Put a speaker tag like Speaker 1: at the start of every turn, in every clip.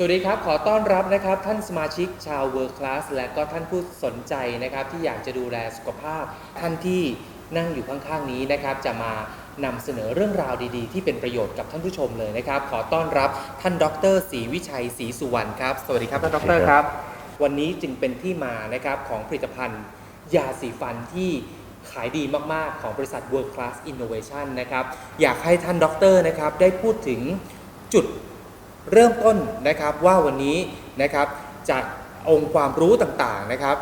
Speaker 1: สวัสดีครับ ขอต้อนรับนะครับท่านสมาชิกชาว World Class และก็ท่านผู้สนใจนะครับ ที่อยากจะดูแลสุขภาพ ท่านที่นั่งอยู่ข้างๆนี้นะครับ จะมานำเสนอเรื่องราวดีๆ ที่เป็นประโยชน์กับท่านผู้ชมเลยนะครับ ขอต้อนรับท่านดรศรีวิชัยศรีสุวรรณครับ สวัสดีครับท่านดรครับ วันนี้จึงเป็นที่มานะครับของผลิตภัณฑ์ ยาสีฟันที่ขายดีมากๆ ของบริษัท World Class Innovation นะครับ อยากให้ท่านดรนะครับได้พูดถึงจุด เริ่มต้นนะครับว่าวันนี้นะครับจากองค์ความรู้ต่างๆนะครับ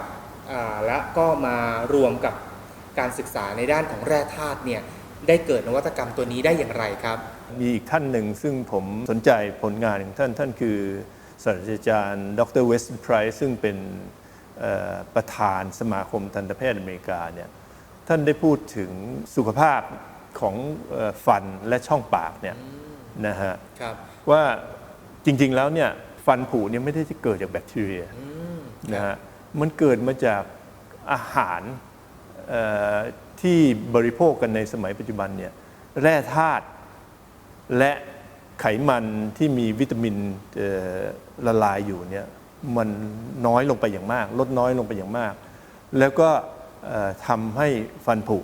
Speaker 1: อ่าและก็มารวมกับการศึกษาในด้านของแร่ธาตุเนี่ยได้เกิดนวัตกรรมตัวนี้ได้อย่างไรครับ
Speaker 2: มีอีกท่านหนึ่งซึ่งผมสนใจผลงานของท่านท่านคือศาสตราจารย์ ดรเวสต์ไพรส์ซึ่งเป็นเอ่อประธานสมาคมทันตแพทย์อเมริกาเนี่ยท่านได้พูดถึงสุขภาพของเอ่อฟันและช่องปากเนี่ยนะฮะ
Speaker 1: ครับ
Speaker 2: ว่า จริง ๆ แล้วเนี่ยฟันผุเนี่ยไม่ได้เกิดจากแบคทีเรีย
Speaker 1: อืม
Speaker 2: นะฮะมันเกิดมาจากอาหารเอ่อที่บริโภคกันในสมัยปัจจุบันเนี่ยแร่ธาตุและไขมันที่มีวิตามินเอ่อละลายอยู่เนี่ยมันน้อยลงไปอย่างมาก ลดน้อยลงไปอย่างมาก แล้วก็เอ่อทำให้ฟันผุ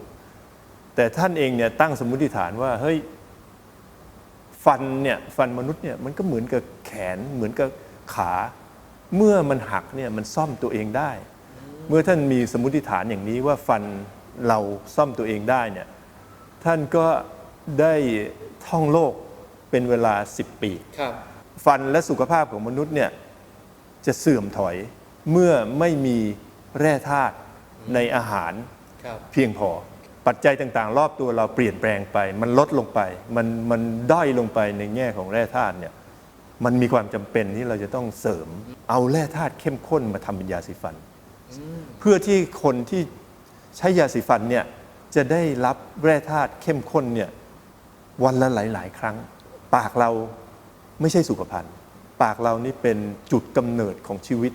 Speaker 2: แต่ท่านเองเนี่ยตั้งสมมุติฐานว่าเฮ้ย ฟันเนี่ยฟันมนุษย์เนี่ยมันก็เหมือนกับแขนเหมือนกับขา เมื่อมันหักเนี่ยมันซ่อมตัวเองได้ เมื่อท่านมีสมมุติฐานอย่างนี้ว่าฟันเราซ่อมตัวเองได้เนี่ยท่านก็ได้ท่องโลกเป็นเวลา 10 ปี
Speaker 1: ครับ
Speaker 2: ฟันและสุขภาพของมนุษย์เนี่ยจะเสื่อมถอยเมื่อไม่มีแร่ธาตุในอาหาร
Speaker 1: ครับ
Speaker 2: เพียงพอ ปัจจัยต่างๆ รอบตัวเราเปลี่ยนแปลงไป มันลดลงไป มันมันด้อยลงไปในแง่ของแร่ธาตุเนี่ยมันมีความจำเป็นที่เราจะต้องเสริม เอาแร่ธาตุเข้มข้นมาทำเป็นยาสีฟัน เพื่อที่คนที่ใช้ยาสีฟันเนี่ยจะได้รับแร่ธาตุเข้มข้นเนี่ยวันละหลาย ๆ ครั้ง ปากเราไม่ใช่สุขภัณฑ์ปากเรานี่เป็นจุดกำเนิดของชีวิต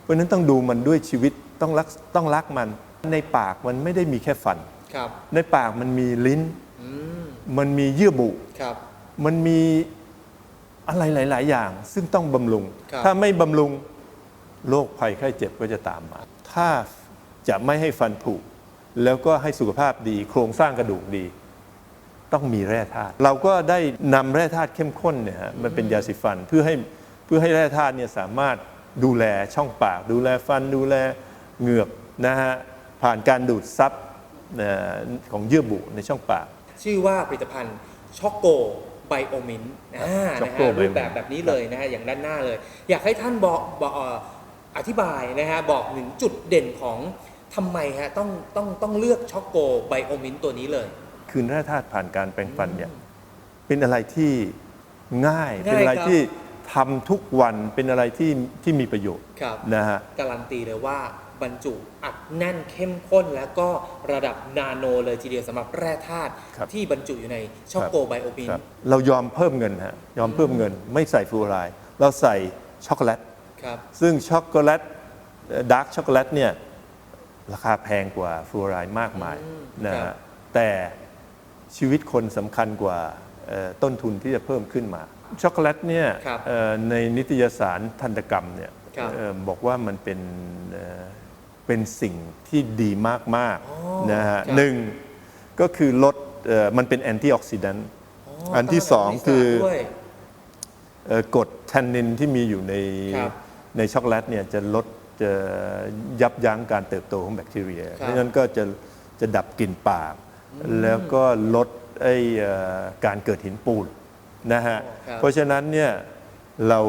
Speaker 2: เพราะฉะนั้นต้องดูมันด้วยชีวิตต้องรักต้องรักมันในปากมันไม่ได้มีแค่ฟัน ในปากมันมีลิ้น
Speaker 1: อืม
Speaker 2: มันมีเยื่อบุ
Speaker 1: ครับ
Speaker 2: มันมีอะไรหลาย ๆ อย่าง ซึ่งต้องบำรุง
Speaker 1: ครับ
Speaker 2: ถ้าไม่บำรุงโรคภัยไข้เจ็บก็จะตามมา ถ้าจะไม่ให้ฟันผุแล้วก็ให้สุขภาพดี โครงสร้างกระดูกดี ต้องมีแร่ธาตุเราก็ได้นำแร่ธาตุเข้มข้นเนี่ยฮะมันเป็นยาสีฟันเพื่อให้เพื่อให้แร่ธาตุเนี่ยสามารถดูแลช่องปาก ดูแลฟันดูแลเหงือกนะฮะผ่านการดูดซับ เอ่อของเยื่อบุในช่องปาก
Speaker 1: ชื่อว่าผลิตภัณฑ์ช็อกโกไบโอมินอ่านะ
Speaker 2: Choco
Speaker 1: ฮะ
Speaker 2: Bio
Speaker 1: รูปแบบแบบนี้เลยนะฮะ อย่างด้านหน้าเลย อยากให้ท่านบอกบอกเอ่ออธิบายนะฮะ บอกถึงจุดเด่นของทำไมฮะ ต้องต้องต้องเลือกช็อกโกไบโอมินตัวนี้เลย
Speaker 2: คืนแร่ธาตุผ่านการแปรงฟันเนี่ยเป็นอะไรที่ง่าย
Speaker 1: ง่าย
Speaker 2: เป็นอะไร
Speaker 1: ครับ
Speaker 2: ที่ทำทุกวันเป็นอะไรที่ที่มีประโยชน์
Speaker 1: ครับ
Speaker 2: นะฮะ
Speaker 1: การันตีเลยว่า บรรจุอัดแน่นเข้มข้น แล้วก็ระดับนาโนเลยทีเดียวสำหรับแร่ธาตุ
Speaker 2: ครับ
Speaker 1: ที่บรรจุอยู่ในช็อกโกไบโอมิน
Speaker 2: ครับเรายอมเพิ่มเงินฮะยอมเพิ่มเงิน ไม่ใส่ฟลูออไรด์เราใส่ช็อกโกแลต
Speaker 1: ครับ
Speaker 2: ซึ่งช็อกโกแลตดาร์กช็อกโกแลตเนี่ยราคาแพงกว่าฟลูออไรด์มากมาย
Speaker 1: อืม
Speaker 2: นะครับฮะแต่ชีวิตคนสำคัญกว่าเอ่อต้นทุนที่จะเพิ่มขึ้นมาช็อกโกแลตเนี่ย
Speaker 1: ครับ
Speaker 2: เอ่อในนิตยสารทันตกรรมเนี่ย
Speaker 1: ครับ
Speaker 2: เอ่อบอกว่ามันเป็นเอ่อ เป็นสิ่งที่ดีมาก
Speaker 1: อ๋อ
Speaker 2: ๆนะฮะ
Speaker 1: ครับ
Speaker 2: หนึ่งก็คือลดเอ่อมันเป็นแอนตี้ออกซิแดนต์ อันที่สอง
Speaker 1: ต้าน
Speaker 2: คือ
Speaker 1: นุมูลด้วย
Speaker 2: เอ่อกรดแทนนินที่มีอยู่ใน
Speaker 1: ครับ
Speaker 2: ในช็อกโกแลตเนี่ยจะลดจะยับยั้งการเติบโตของแบคทีเรีย เพราะฉะนั้นก็จะจะดับกลิ่นปาก แล้วก็ลดไอ้เอ่อการเกิดหินปูนนะฮะ
Speaker 1: อ๋อครับ
Speaker 2: เพราะฉะนั้นเนี่ยเรา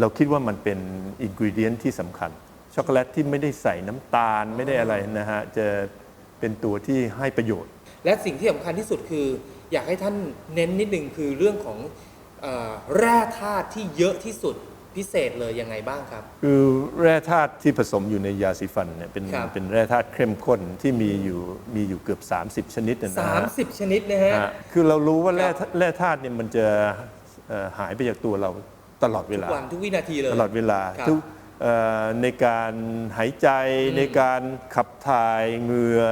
Speaker 2: เราคิดว่ามันเป็นอินก e เดียนที่สำคัญ ช็อกโกแลตที่ไม่ได้ใส่น้ำตาลไม่ได้อะไรนะฮะ จะเป็นตัวที่ให้ประโยชน์
Speaker 1: และสิ่งที่สำคัญที่สุดคือ อยากให้ท่านเน้นนิดนึงคือเรื่องของเออแร่ธาตุที่เยอะที่สุดพิเศษเลยยังไงบ้างครับ
Speaker 2: คือแร่ธาตุที่ผสมอยู่ในยาสีฟันเนี่ยเป็น
Speaker 1: ครับ
Speaker 2: เป็นแร่ธาตุเข้มข้นที่มีอยู่มีอยู่เกือบ 30 ชนิดนะฮะ
Speaker 1: 30 ชนิดนะฮะ
Speaker 2: ฮะคือเรารู้ว่าแร่
Speaker 1: ครับ
Speaker 2: แร่ธาตุเนี่ยมันจะเอ่อหายไปจากตัวเราตลอดเว
Speaker 1: ทุ
Speaker 2: ลา
Speaker 1: กวันทุกวินาทีเลย
Speaker 2: ตลอดเวลา
Speaker 1: ครับ
Speaker 2: ทุกเอ่อ ในการหายใจ
Speaker 1: อืม
Speaker 2: ในการขับถ่ายเหงื่อ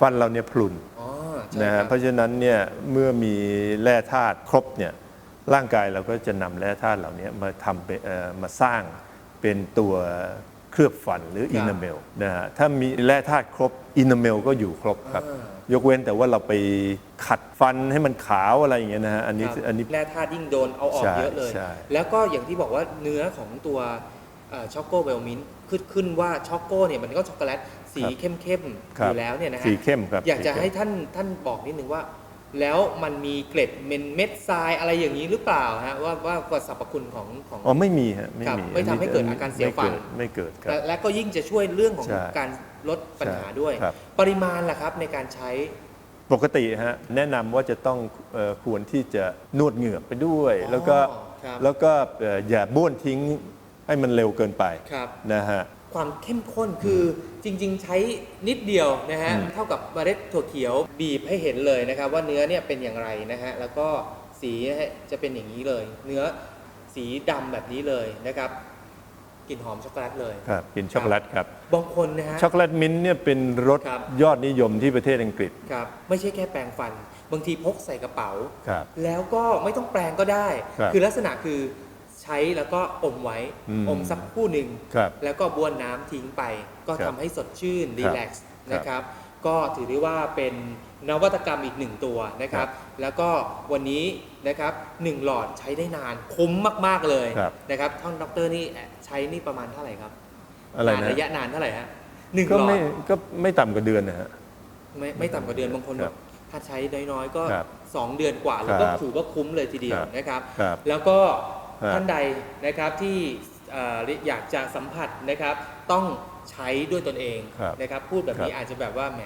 Speaker 2: ฟันเราเนี่ยพลุน
Speaker 1: อ๋อใช่
Speaker 2: นะ
Speaker 1: ครั
Speaker 2: ฮะ
Speaker 1: บ
Speaker 2: เพราะฉะนั้นเนี่ยเมื่อมีแร่ธาตุครบเนี่ยร่างกายเราก็จะนำแร่ธาตุเหล่านี้มาทำเป็นเอ่อมาสร้างเป็นตัวเคลือบฟันหรือ
Speaker 1: ครับ
Speaker 2: อินาเมลนะฮะถ้ามีแร่ธาตุครบอินาเมลก็อยู่ครบครับ
Speaker 1: อ่าย
Speaker 2: กเว้นแต่ว่าเราไปขัดฟันให้มันขาวอะไรอย่างเงี้ยนะฮะอันนี้
Speaker 1: ครับ
Speaker 2: อันนี้
Speaker 1: แร่ธาตุยิ่งโดนเอาออก
Speaker 2: ใช่
Speaker 1: เยอะเลย
Speaker 2: ใช่
Speaker 1: แล้วก็อย่างที่บอกว่าเนื้อของตัว ช็อกโกไบโอมินขึ้นขึ้นว่าช็อกโกเนี่ยมันก็ช็อกโกแลตสีเข้มๆ
Speaker 2: ครั
Speaker 1: อบยู่แล้วเนี่ยนะฮะ
Speaker 2: สีเข้มครับ
Speaker 1: อยากจะ
Speaker 2: สีเข้ม
Speaker 1: ให้ท่านท่านบอกนิดนึงว่า แล้วมันมีเกล็ดเมนเม็ดทรายอะไรอย่างนี้หรือเปล่าฮะว่าว่าว่าสรรพคุณของของ
Speaker 2: อ๋อไม่มีฮะไม่
Speaker 1: ครับ
Speaker 2: มี
Speaker 1: ไม่ทำให้เกิดอาการเสียวฟัน
Speaker 2: ไม่เกิดไม่เกิดครั
Speaker 1: และ
Speaker 2: บ
Speaker 1: และก็ยิ่งจะช่วยเรื่องของ
Speaker 2: ใช่
Speaker 1: การลดปัญหา
Speaker 2: ใช่
Speaker 1: ด้วย
Speaker 2: ครับ
Speaker 1: ปริมาณล่ะครับในการใช้
Speaker 2: ปกติฮะแนะนำว่าจะต้องเอ่อควรที่จะนวดเหงือกไปด้วย
Speaker 1: อ๋อ
Speaker 2: แล้วก็
Speaker 1: ครับ
Speaker 2: แล้วก็เอ่ออย่าบ้วนทิ้ง ให้มันเร็วเกินไป
Speaker 1: ครับ
Speaker 2: นะฮะ
Speaker 1: ความเข้มข้นคือจริง ๆ ใช้นิดเดียวนะฮะ
Speaker 2: อืม
Speaker 1: เท่ากับเมล็ดถั่วเขียวบีบให้เห็นเลยนะครับ ว่าเนื้อเนี่ยเป็นอย่างไรนะฮะ แล้วก็สีจะเป็นอย่างนี้เลย เนื้อสีดำแบบนี้เลยนะครับกลิ่นหอมช็อกโกแลตเลย
Speaker 2: ครับกินช็อกโกแลตครับ
Speaker 1: บางคนนะฮะ
Speaker 2: ช็อกโกแลตมิ้นท์เนี่ยเป็นรส
Speaker 1: ครับ
Speaker 2: ยอดนิยมที่ประเทศอังกฤษ
Speaker 1: ครับไม่ใช่แค่แปรงฟัน บางทีพกใส่กระเป๋า
Speaker 2: ครับ
Speaker 1: แล้วก็ไม่ต้องแปรงก็ได้
Speaker 2: ครับ
Speaker 1: คือลักษณะคือใช้แล้วก็อมไว้
Speaker 2: อืม
Speaker 1: อมสักครู่หนึ่ง
Speaker 2: ครับ
Speaker 1: แล้วก็บ้วนน้ำทิ้งไป ก็
Speaker 2: ครั
Speaker 1: ทำ
Speaker 2: บ
Speaker 1: ให้สดชื่นรีแลกซ์
Speaker 2: ครับ
Speaker 1: นะครับ ก็ถือได้ว่าเป็นนวัตกรรมอีกหนึ่งตัวนะครับแล้วก็วันนี้นะครับหนึ่งหลอดใช้ได้นานคุ้มมากๆเลย
Speaker 2: ครับ
Speaker 1: นะครับท่านดรนี่ใช้นี่ประมาณเท่าไหร่ครับ
Speaker 2: อะไร
Speaker 1: นาน
Speaker 2: นะ
Speaker 1: ระยะนานเท่าไหร่ฮะหนึ่ง
Speaker 2: ก็
Speaker 1: หลอ
Speaker 2: ไม่
Speaker 1: ด
Speaker 2: ก็ไม่ต่ำกว่าเดือนนะฮะ
Speaker 1: ไม่ไม่ต่ำกว่าเดือนบางคน
Speaker 2: ครับ
Speaker 1: บอกถ้าใช้น้อยๆ ก็
Speaker 2: ครับ
Speaker 1: 2 เดือนกว่าแล้วก็
Speaker 2: ครับ
Speaker 1: ถือว่าคุ้มเลยทีเดียว
Speaker 2: ครับ
Speaker 1: นะครับ
Speaker 2: ครับ
Speaker 1: แล้วก็
Speaker 2: ครับ
Speaker 1: ท่านใดนะครับที่เอ่ออยากจะสัมผัสนะครับ ต้องใช้ด้วยตนเอง
Speaker 2: ครับ
Speaker 1: นะครับ พูดแบบนี้
Speaker 2: ครับ
Speaker 1: อาจจะแบบว่าแหม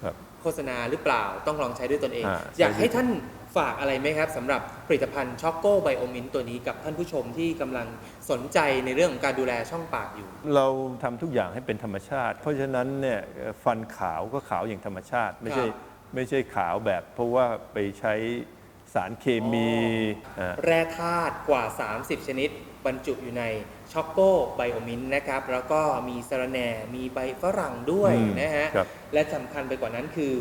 Speaker 2: ครับ
Speaker 1: โฆษณาหรือเปล่าต้องลองใช้ด้วยตนเอง
Speaker 2: อ่า
Speaker 1: อยากให้
Speaker 2: ใช้ด้วย
Speaker 1: ท่านฝากอะไรไหมครับสำหรับผลิตภัณฑ์ช็อกโกไบโอมินตัวนี้กับท่านผู้ชมที่กำลังสนใจในเรื่องของการดูแลช่องปากอยู่
Speaker 2: เราทำทุกอย่างให้เป็นธรรมชาติ เพราะฉะนั้นเนี่ยเอ่อฟันขาวก็ขาวอย่างธรรมชาติ ไม่ใช่
Speaker 1: ครับ
Speaker 2: ไม่ใช่ขาวแบบ เพราะว่าไปใช้ สารเคมีา
Speaker 1: แร่ธาตุกว่า 30 ชนิด บรรจุอยู่ในช็อกโกไบโอมินนะครับ แล้วก็มีสะระแหน่มีใบฝรั่งด้วย
Speaker 2: อืม
Speaker 1: นะฮะ
Speaker 2: ครับ
Speaker 1: และสำคัญไปกว่านั้นคือ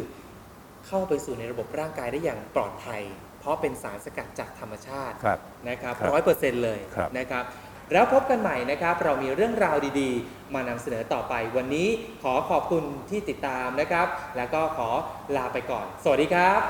Speaker 1: เข้าไปสู่ในระบบร่างกายได้อย่างปลอดภัย เพราะเป็นสารสกัดจากธรรมชาติ
Speaker 2: ครับ
Speaker 1: นะครับ
Speaker 2: ครับ
Speaker 1: ร้อยเปอร์เซ็นต์เลย
Speaker 2: ครับ
Speaker 1: นะครับ แล้วพบกันใหม่นะครับ เรามีเรื่องราวดีๆ มานำเสนอต่อไป วันนี้ขอขอบคุณที่ติดตามนะครับ แล้วก็ขอลาไปก่อน สวัสดีครับ